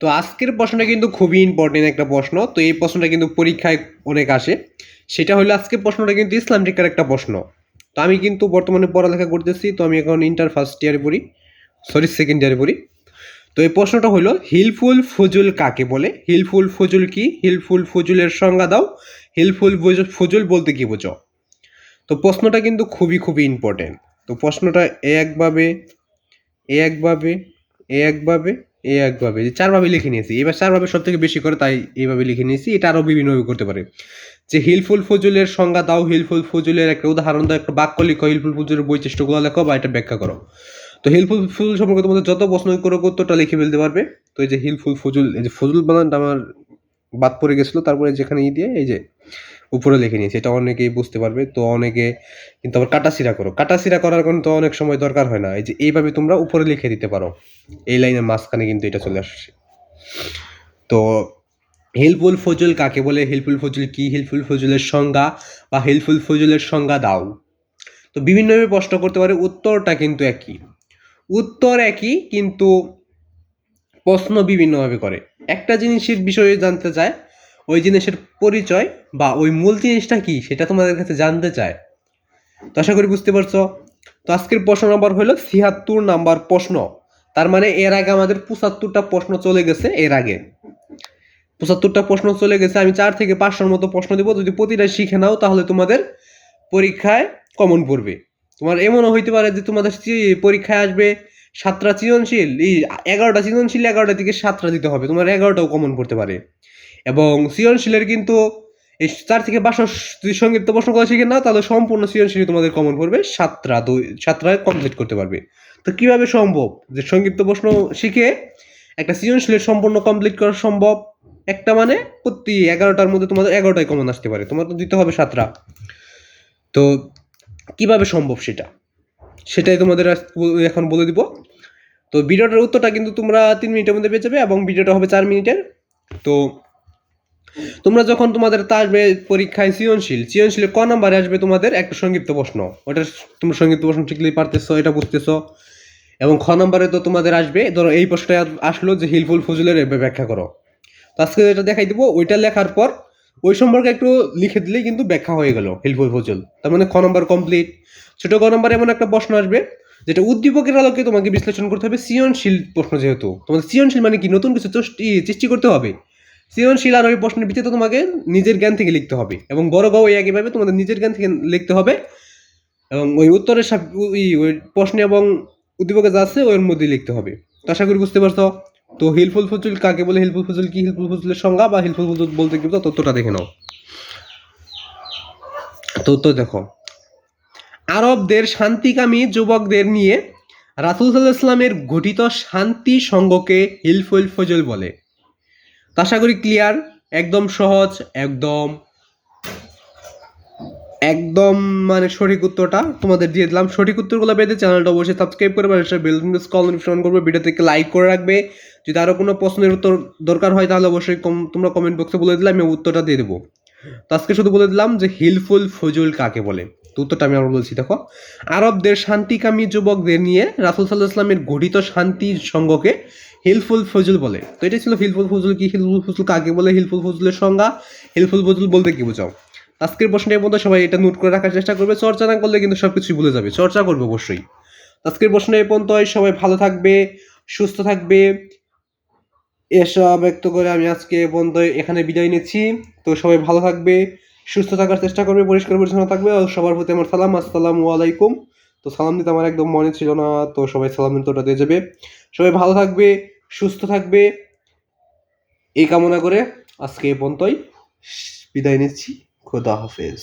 তো আজকের প্রশ্নটা কিন্তু খুবই ইম্পর্টেন্ট একটা প্রশ্ন। তো এই প্রশ্নটা কিন্তু পরীক্ষায় অনেক আসে। সেটা হলো আজকের প্রশ্নটা কিন্তু ইসলাম টিকার একটা প্রশ্ন। তো আমি কিন্তু বর্তমানে পড়ালেখা করতেছি, তো আমি এখন ইন্টার ফার্স্ট ইয়ারে পড়ি। সরি সেকেন্ড ইয়ারে পড়ি। তো এই প্রশ্নটা হলো, হিলফুল ফজুল কাকে বলে? হিলফুল ফজুল কি? হিলফুল ফজুলের সংজ্ঞা দাও। হিলফুল ফজুল- বলতে কি বোঝো? তো প্রশ্নটা কিন্তু খুবই খুবই ইম্পর্টেন্ট তো প্রশ্নটা এ একভাবে এ একভাবে এ একভাবে এ একভাবে। যে চারভাবে লিখে নিয়েছি। এবার চারভাবে সব থেকে বেশি করে তাই এইভাবে লিখে নিয়েছি। এটা আরও বিভিন্নভাবে করতে পারে। যে হিলফুল ফজুলের সংজ্ঞা দাও। হিলফুল ফজুলের একটা উদাহরণ দাও। একটা বাক্য লিখো। হিলফুল ফজুলের বৈশিষ্ট্যগুলো লেখো বা এটা ব্যাখ্যা করো। তো হিলফুল ফুল সম্পর্কে তোমাদের যত প্রশ্ন করো উত্তরটা লিখে ফেলতে পারবে। তো এই যে হিলফুল ফজুল, এই যে ফজুল বানানটা আমার বাদ পড়ে গেছিল। তারপরে যেখানে ই দিয়ে, এই যে উপরে লিখে নিয়েছি, এটা অনেকেই বুঝতে পারবে। তো অনেকে কিন্তু আবার কাটাছিরা করো। কাটাছিরা করার কারণে তো অনেক সময় দরকার হয় না। এই যে এইভাবে তোমরা উপরে লিখে দিতে পারো। এই লাইনের মাঝখানে কিন্তু এটা চলে আসছে। তো হিলফুল ফজল কাকে বলে? হিলফুল ফজল কি? হিলফুল ফজলের সংজ্ঞা বা হিলফুল ফজলের সংজ্ঞা দাও। তো বিভিন্নভাবে প্রশ্ন করতে পারে, উত্তরটা কিন্তু একই। উত্তর একই, কিন্তু প্রশ্ন বিভিন্নভাবে করে। একটা জিনিসের বিষয়ে জানতে চায় ওই জিনিসের পরিচয় বা ওই মূল জিনিসটা কি সেটা তোমাদের কাছে জানতে চায়। তো আশা করি বুঝতে পারছ। তো আজকের প্রশ্ন নম্বর হলো ছিয়াত্তর নাম্বার প্রশ্ন। তার মানে এর আগে আমাদের পঁচাত্তরটা প্রশ্ন চলে গেছে এর আগে। পঁচাত্তরটা প্রশ্ন চলে গেছে, আমি চার থেকে পাঁচশোর মতো প্রশ্ন দিব। যদি প্রতিটা শিখে নাও তাহলে তোমাদের পরীক্ষায় কমন পড়বে। তোমার এমনও হইতে পারে যে তোমাদের পরীক্ষায় আসবে সাতটা সৃজনশীল, এই এগারোটা সৃজনশীল এগারোটা থেকে সাতটা দিতে হবে। তোমার এগারোটাও কমন পড়তে পারে। এবং সৃজনশীলের কিন্তু এই চার থেকে পাঁচশো যদি সংক্ষিপ্ত প্রশ্ন করা শিখে না তাহলে সম্পূর্ণ সৃজনশীল তোমাদের কমন পড়বে সাতটা দুই, সাতটা কমপ্লিট করতে পারবে। তো কীভাবে সম্ভব? যে সংক্ষিপ্ত প্রশ্ন শিখে একটা সৃজনশীলের সম্পূর্ণ কমপ্লিট করা সম্ভব। একটা মানে প্রতি এগারোটার মধ্যে তোমাদের এগারোটাই কমন আসতে পারে। তোমার তো দিতে হবে সাতটা। তো কীভাবে সম্ভব সেটা? সেটাই তোমাদের এখন বলে দিব। তো ভিডিওটার উত্তরটা কিন্তু তোমরা তিন মিনিটের মধ্যে পেয়ে যাবে এবং ভিডিওটা হবে চার মিনিটের। তো তোমরা যখন তোমাদের আসবে পরীক্ষায় সৃজনশীল, সৃজনশীলে ক নাম্বারে আসবে তোমাদের একটা সংক্ষিপ্ত প্রশ্ন। ওটা তোমরা সংক্ষিপ্ত প্রশ্ন ঠিকই পারতেছো, এটা বুঝতেছো। এবং খ নাম্বারে তো তোমাদের আসবে, ধরো এই প্রশ্নটা আসলো যে হিলফুল ফজুলের ব্যাখ্যা করো। তো আজকে যেটা দেখাই দিব, ওইটা লেখার পর ওই সম্পর্কে একটু লিখে দিলেই কিন্তু ব্যাখ্যা হয়ে গেল হিলফুল ফজল। তার মানে খ নম্বর কমপ্লিট ছোট ক নম্বরে এমন একটা প্রশ্ন আসবে, যেটা উদ্দীপকের আলোকে তোমাকে বিশ্লেষণ করতে হবে সৃজনশীল প্রশ্ন যেহেতু। তোমাদের সৃজনশীল মানে কি? নতুন কিছু সৃষ্টি করতে হবে। সৃজনশীল আর ওই প্রশ্নের ভিত্তিতে তোমাকে নিজের জ্ঞান থেকে লিখতে হবে এবং বড় গাও একইভাবে তোমাদের নিজের জ্ঞান থেকে লিখতে হবে এবং ওই উত্তরের ওই ওই প্রশ্ন এবং উদ্দীপকে যা আছে ওর মধ্যে লিখতে হবে। তো আশা করি বুঝতে পারছ? তো হিলফুল ফজল কাকে বলে? হিলফুল ফজল কি? হিলফুল ফজলের সংজ্ঞা বা হিলফুল ফজল বলতে কি বোঝায় তথ্যটা দেখে নাও। তথ্য দেখো। আরবদের শান্তিকামী যুবকদের নিয়ে রাসুল সাল্লাহ ইসলামের গঠিত শান্তি সংঘকে হিলফুল ফজল বলে। তো আশা করি ক্লিয়ার একদম সহজ, একদম একদম মানে সঠিক উত্তরটা তোমাদের দিয়ে দিলাম। সঠিক উত্তরগুলো পেতে চ্যানেলটা অবশ্যই সাবস্ক্রাইব করবে সেটা বেল কল নোটিফিকেশন করবে থেকে লাইক করে রাখবে। যদি আরও কোনো প্রশ্নের উত্তর দরকার হয় তাহলে অবশ্যই কম- তোমরা কমেন্ট বক্সে বলে দিলে আমি উত্তরটা দিয়ে দেবো। তো আজকে শুধু বলে দিলাম যে হিলফুল ফজুল কাকে বলে? তো উত্তরটা আমি আবার বলছি, দেখো। আরবদের শান্তিকামী যুবকদের নিয়ে রাসুল সাল্লাহ ইসলামের গঠিত শান্তি সংঘকে হিলফুল ফজুল বলে। তো এটা ছিল হিলফুল ফজুল কি? হিলফুল ফজুল কাকে বলে? হিলফুল ফজুলের সংজ্ঞা। হিলফুল ফজুল বলতে কি বোঝাও? আজকের প্রশ্নের মধ্যে সবাই এটা নোট করে রাখার চেষ্টা করবে। চর্চা না করলে কিন্তু সব কিছুই ভুলে যাবে। চর্চা করবে অবশ্যই। আজকের প্রশ্ন এই পর্যন্ত সবাই ভালো থাকবে, সুস্থ থাকবে। এসব ব্যক্ত করে আমি আজকে পর্যন্ত এখানে বিদায় নিচ্ছি। তো সবাই ভালো থাকবে, সুস্থ থাকার চেষ্টা করবে, পরিষ্কার পরিচ্ছন্ন থাকবে আর সবার প্রতি আমার সালাম। আসসালামু আলাইকুম। তো সালাম দিতে আমার একদম মনে ছিল না, তো সবাই সালাম দিতে ওটা দিয়ে যাবে। সবাই ভালো থাকবে, সুস্থ থাকবে, এই কামনা করে আজকে এ পর্যন্তই। বিদায় নিচ্ছি, খোদা হাফেজ।